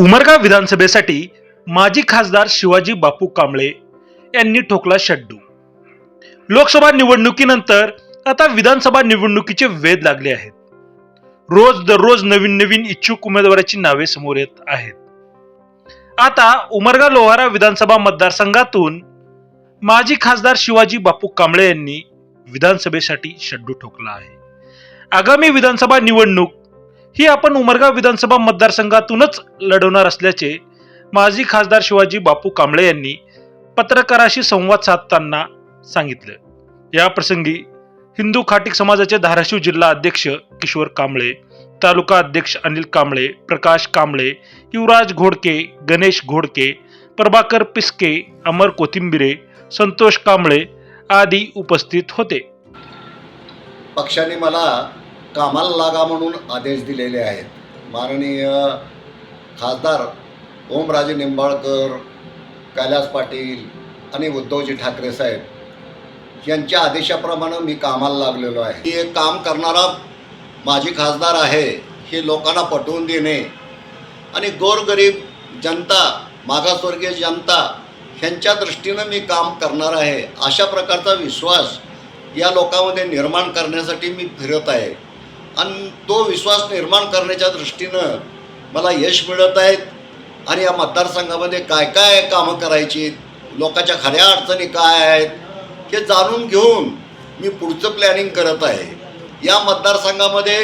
उमरगाव विधानसभेसाठी माजी खासदार शिवाजी बापू कांबळे यांनी ठोकला शड्डू. लोकसभा निवडणुकीनंतर आता विधानसभा निवडणुकीचे वेध लागले आहेत. रोज दररोज नवीन नवीन इच्छुक उमेदवाराची नावे समोर येत आहेत. आता उमरगा लोहारा विधानसभा मतदारसंघातून माजी खासदार शिवाजी बापू कांबळे यांनी विधानसभेसाठी शड्डू ठोकला आहे. आगामी विधानसभा निवडणूक ही आपण उमरगाव विधानसभा मतदारसंघातूनच लढवणार असल्याचे माजी खासदार शिवाजी बापू कांबळे यांनी पत्रकाराशी संवाद साधताना सांगितलं. या प्रसंगी हिंदू खाटीक समाजाचे धाराशिव जिल्हा अध्यक्ष किशोर कांबळे तालुका अध्यक्ष अनिल कांबळे प्रकाश कांबळे युवराज घोडके गणेश घोडके प्रभाकर पिस्के अमर कोथिंबिरे संतोष कांबळे आदी उपस्थित होते. पक्षाने मला कामाला लागा म्हणून आदेश दिलेले आहेत. माननीय खासदार ओमराजे निंबाळकर कैलास पाटील आणि उद्धवजी ठाकरे साहेब यांच्या आदेशाप्रमाणे मी कामाला लागलेलो आहे. मी एक काम करणारा माजी खासदार आहे हे लोकांना पटवून देणे आणि गोरगरीब जनता मागासवर्गीय जनता ह्यांच्या दृष्टीनं मी काम करणार आहे. अशा प्रकारचा विश्वास या लोकांमध्ये निर्माण करण्यासाठी मी फिरत आहे. आणि तो विश्वास निर्माण करण्याच्या दृष्टीनं मला यश मिळत आहेत. आणि या मतदारसंघामध्ये काय काय कामं करायची लोकांच्या खऱ्या अडचणी काय आहेत हे जाणून घेऊन मी पुढचं प्लॅनिंग करत आहे. या मतदारसंघामध्ये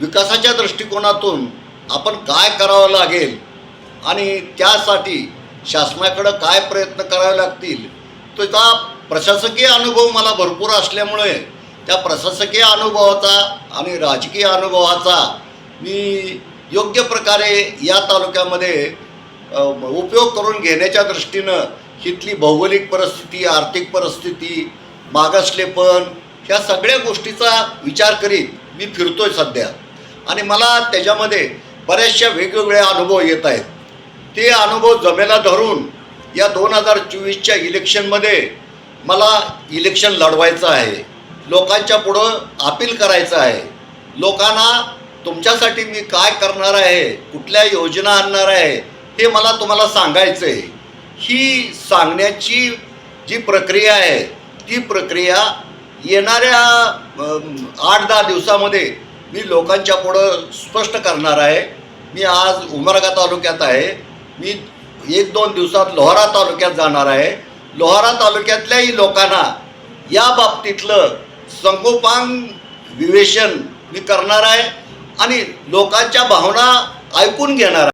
विकासाच्या दृष्टिकोनातून आपण काय करावं लागेल आणि त्यासाठी शासनाकडं काय प्रयत्न करावे लागतील त्याचा प्रशासकीय अनुभव मला भरपूर असल्यामुळे त्या प्रशासकीय अनुभवाचा आणि राजकीय अनुभवाचा मी योग्य प्रकारे या तालुक्यामध्ये उपयोग करून घेण्याच्या दृष्टीनं तिथली भौगोलिक परिस्थिती आर्थिक परिस्थिती मागासलेपण ह्या सगळ्या गोष्टीचा विचार करीत मी फिरतो आहे सध्या. आणि मला त्याच्यामध्ये बऱ्याचशा वेगवेगळे अनुभव येत आहेत. ते अनुभव जमेला धरून या दोन हजार चोवीसच्या इलेक्शनमध्ये मला इलेक्शन लढवायचं आहे. लोकांच्या पुढं अपील करायचं आहे. लोकांना तुमच्यासाठी मी काय करणार आहे कुठल्या योजना आणणार आहे हे मला तुम्हाला सांगायचं आहे ही सांगण्याची जी प्रक्रिया आहे ती प्रक्रिया येणाऱ्या आठ दहा दिवसामध्ये मी लोकांच्या पुढं स्पष्ट करणार आहे. मी आज उमरगा तालुक्यात आहे. मी एक दोन दिवसात लोहारा तालुक्यात जाणार आहे. लोहारा तालुक्यातल्याही लोकांना या बाबतीतलं संगोपांग विवेचन मी करणार आहे आणि लोकांच्या भावना ऐकून घेणार आहे.